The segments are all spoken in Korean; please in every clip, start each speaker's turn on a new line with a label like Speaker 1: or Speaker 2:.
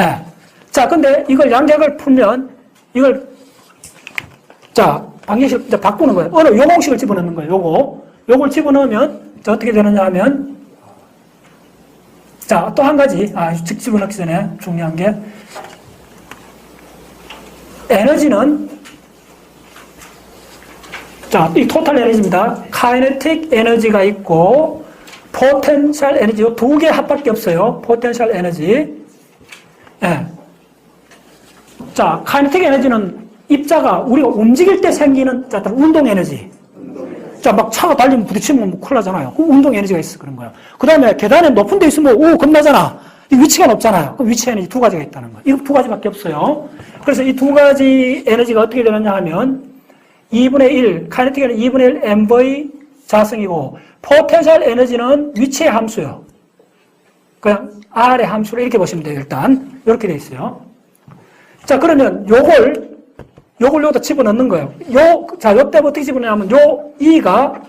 Speaker 1: 예. 자, 근데 이걸 양력을 풀면 이걸 자, 방정식 이제 바꾸는 거예요. 어느 요 공식을 집어넣는 거예요. 요거. 요걸 집어넣으면 자, 어떻게 되느냐 하면 자, 또 한 가지. 아, 집- 집어넣기 전에 중요한 게 에너지는 자, 이 토탈 에너지입니다. 카이네틱 에너지가 있고 포텐셜 에너지 두 개 합밖에 없어요. 포텐셜 에너지. 예. 자, 카이네틱 에너지는 입자가 우리가 움직일 때 생기는 자, 운동 에너지. 자, 막 차가 달리면 부딪히면 뭐 큰일 나잖아요. 그 운동 에너지가 있어 그런 거예요. 그 다음에 계단에 높은 데 있으면 오, 겁나잖아. 이 위치가 높잖아요. 그 위치 에너지 두 가지가 있다는 거예요. 이거 두 가지밖에 없어요. 그래서 이 두 가지 에너지가 어떻게 되느냐 하면 2분의 1, 카이네틱 에너지 2분의 1 mv 자성이고 포텐셜 에너지는 위치의 함수요. 그냥 R의 함수로 이렇게 보시면 돼요. 일단 이렇게 돼 있어요. 자 그러면 요걸 요걸 여기다 집어넣는 거예요. 요, 자, 요때 어떻게 집어넣냐면, 요 E가,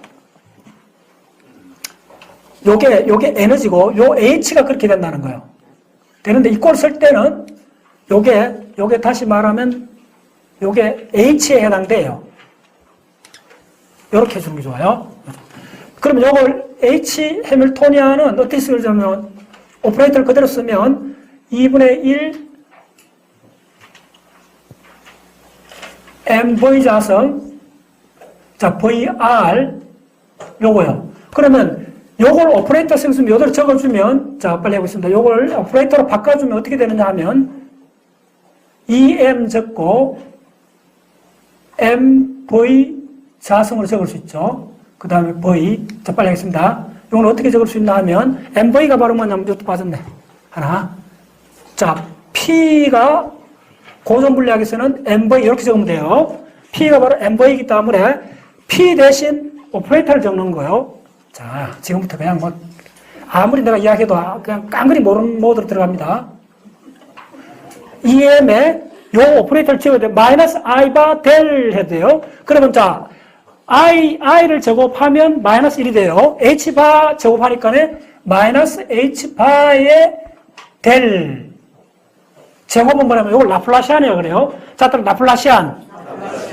Speaker 1: 요게, 요게 에너지고, 요 H가 그렇게 된다는 거예요. 되는데, 이 꼴을 쓸 때는, 요게, 요게 다시 말하면, 요게 H에 해당돼요. 요렇게 해주는 게 좋아요. 그러면 요걸 H 해밀토니아는 어떻게 쓰냐면, 오퍼레이터를 그대로 쓰면, 2분의 1 MV 자성, 자, VR, 요거요. 그러면 요걸 오퍼레이터 생수면 요대로 적어주면, 자, 빨리 해보겠습니다. 요걸 오퍼레이터로 바꿔주면 어떻게 되느냐 하면, EM 적고, MV 자성으로 적을 수 있죠. 그 다음에 V. 자, 빨리 하겠습니다. 요걸 어떻게 적을 수 있나 하면, MV가 바로 뭐냐면, 이것도 빠졌네. 하나. 자, P가 고전 분리학에서는 MV 이렇게 적으면 돼요. P가 바로 MV이기 때문에 P 대신 오퍼레이터를 적는 거예요. 자, 지금부터 그냥 뭐 아무리 내가 이야기해도 그냥 깡그리 모르는 모드로 들어갑니다. EM에 요 오퍼레이터를 지어야 돼. 마이너스 I바 델 해도 돼요. 그러면 자, I, I를 제곱하면 마이너스 1이 돼요. H바 제곱하니까 마이너스 H바의 델. 제곱은 뭐냐면 이걸 라플라시안이라고 그래요. 자, 또 라플라시안.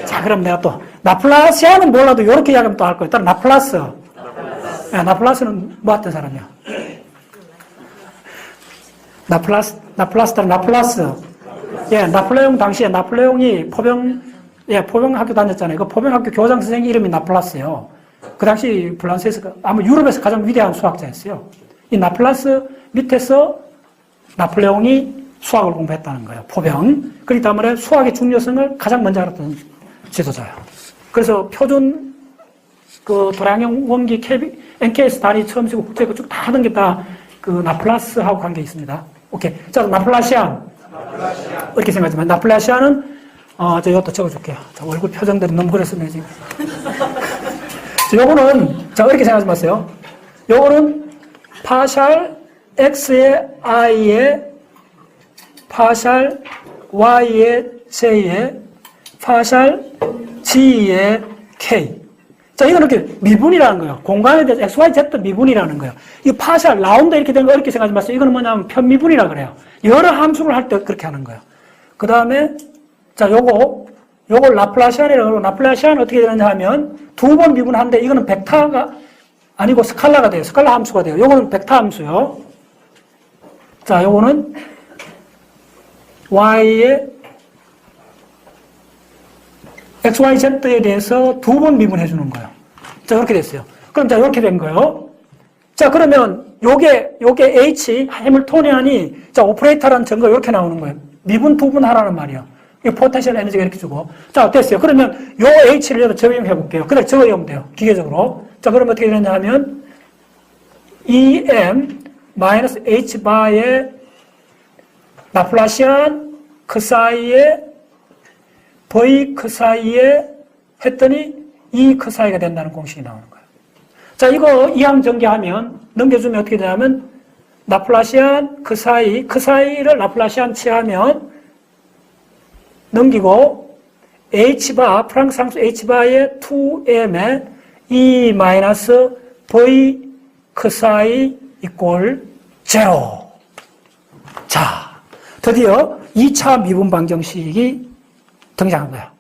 Speaker 1: 자, 그럼 내가 또 라플라시안은 몰라도 이렇게 이야기하면 또할 거예요. 또 라플라스. 야, 라플라스는 뭐 했던 사람이야? 라플라스, 라플라스. 예, 나폴레옹 당시에 나폴레옹이 포병, 예, 포병 학교 다녔잖아요. 그 포병 학교 교장 선생 이름이 나플라스예요. 그 당시 프랑스에서, 아마 유럽에서 가장 위대한 수학자였어요. 이 나플라스 밑에서 나폴레옹이 수학을 공부했다는 거예요. 포병. 그렇기 때문에 수학의 중요성을 가장 먼저 알았던 지도자예요. 그래서 표준 그 도량형 원기 KB, NKS 단위 처음 쓰고 국제 그쭉 다 하는 게다 그 나플라스하고 관계 있습니다. 오케이. 자, 나플라시안. 이렇게 생각하지만 나플라시안은 어, 저 이것도 적어줄게요. 자, 얼굴 표정들이 너무 그랬으면 지금. 자, 요거는 자, 이렇게 생각하지 마세요. 요거는 파샬 X의 I의 파샬 Y의 J의 파샬 G의 K. 자, 이건 이렇게 미분이라는 거예요. 공간에 대해서 X, Y, Z 미분이라는 거예요. 이 파샬, 라운드 이렇게 된거 어렵게 생각하지 마세요. 이거는 뭐냐면 편미분이라 그래요. 여러 함수를 할 때 그렇게 하는 거예요. 그 다음에, 자, 요거, 요거 라플라시안이라고 그러고, 라플라시안 어떻게 되느냐 하면 두 번 미분하는데 이거는 벡터가 아니고 스칼라가 돼요. 스칼라 함수가 돼요. 요거는 벡터 함수요. 자, 요거는 y의 XYZ에 대해서 두 번 미분해 주는 거예요. 자, 이렇게 됐어요. 그럼 자, 이렇게 된 거예요. 자, 그러면 요게, 요게 H, 해밀토니안이, 자, 오퍼레이터라는 증거 이렇게 나오는 거예요. 미분 두분 하라는 말이에요. 이 포텐셜 에너지가 이렇게 주고. 자, 됐어요. 그러면 요 H를 여기다 적용해 볼게요. 그냥 적어보면 돼요. 기계적으로. 자, 그러면 어떻게 되느냐 하면, EM 마이너스 H 바의 라플라시안 그 사이에 V 그 사이에 했더니 E 그 사이가 된다는 공식이 나오는 거예요. 자, 이거 이항 전개하면 넘겨주면 어떻게 되냐면 라플라시안 그 사이 그 사이를 라플라시안 취하면 넘기고 H바 프랑스 상수 H바의 2M에 E 마이너스 V 그 사이 이꼴 제로. 자, 드디어 2차 미분 방정식이 등장한 거야.